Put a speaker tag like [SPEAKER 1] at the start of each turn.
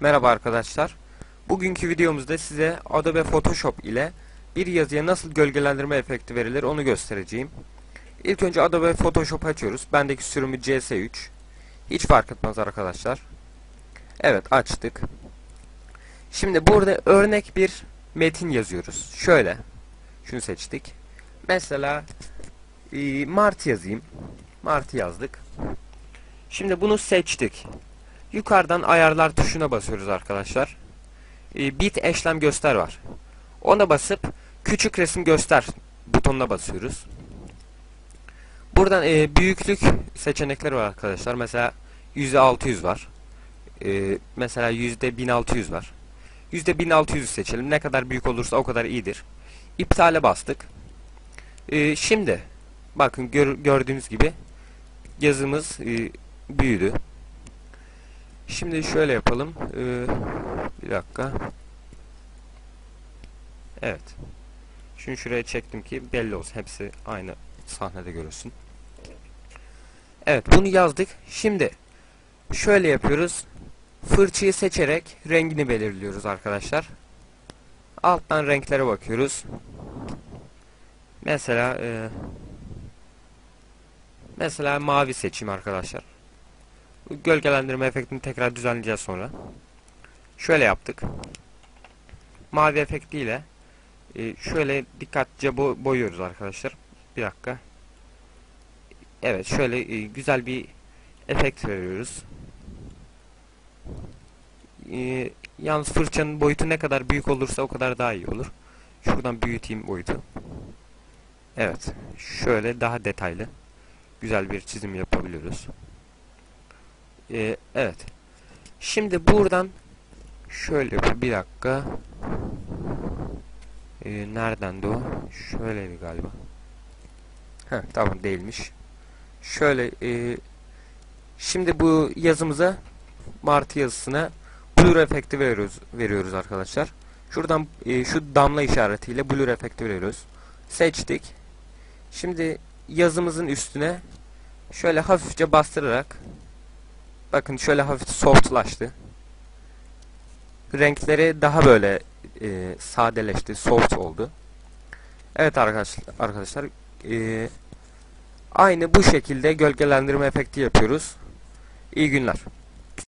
[SPEAKER 1] Merhaba arkadaşlar. Bugünkü videomuzda size Adobe Photoshop ile bir yazıya nasıl gölgelendirme efekti verilir onu göstereceğim. İlk önce Adobe Photoshop açıyoruz. Bendeki sürümü CS3. Hiç fark etmez arkadaşlar. Evet açtık. Şimdi burada örnek bir metin yazıyoruz. Şöyle. Şunu seçtik. Mesela e, Mart yazayım. Mart yazdık. Şimdi bunu seçtik. Yukarıdan ayarlar tuşuna basıyoruz arkadaşlar. E, bit eşlem göster var. Ona basıp küçük resim göster butonuna basıyoruz. Buradan e, büyüklük seçenekleri var arkadaşlar. Mesela %600 var. E, mesela %1600 var. %1600 seçelim. Ne kadar büyük olursa o kadar iyidir. İptale bastık. E, şimdi bakın gör, gördüğünüz gibi yazımız e, büyüdü. Şimdi şöyle yapalım. Ee, bir dakika. Evet. Şunu şuraya çektim ki belli olsun. Hepsi aynı sahnede görülsün. Evet bunu yazdık. Şimdi şöyle yapıyoruz. Fırçayı seçerek rengini belirliyoruz arkadaşlar. Alttan renklere bakıyoruz. Mesela e, mesela mavi seçeyim arkadaşlar. Bu gölgelendirme efektini tekrar düzenleyeceğiz sonra. Şöyle yaptık. Mavi efektiyle e, şöyle dikkatlice bo boyuyoruz arkadaşlar. Bir dakika. Evet şöyle e, güzel bir efekt veriyoruz. E, yalnız fırçanın boyutu ne kadar büyük olursa o kadar daha iyi olur. Şuradan büyüteyim boyutu. Evet. Şöyle daha detaylı güzel bir çizim yapabiliyoruz. Ee, evet. Şimdi buradan şöyle. Bir dakika. Ee, nereden de o? Şöyleydi galiba. Heh, tamam değilmiş. Şöyle e, şimdi bu yazımıza Martı yazısına blur efekti veriyoruz veriyoruz arkadaşlar. Şuradan e, şu damla işaretiyle blur efekti veriyoruz. Seçtik. Şimdi yazımızın üstüne şöyle hafifçe bastırarak Bakın şöyle hafif softlaştı. Renkleri daha böyle e, sadeleşti, soft oldu. Evet arkadaşlar, arkadaşlar e, aynı bu şekilde gölgelendirme efekti yapıyoruz. İyi günler.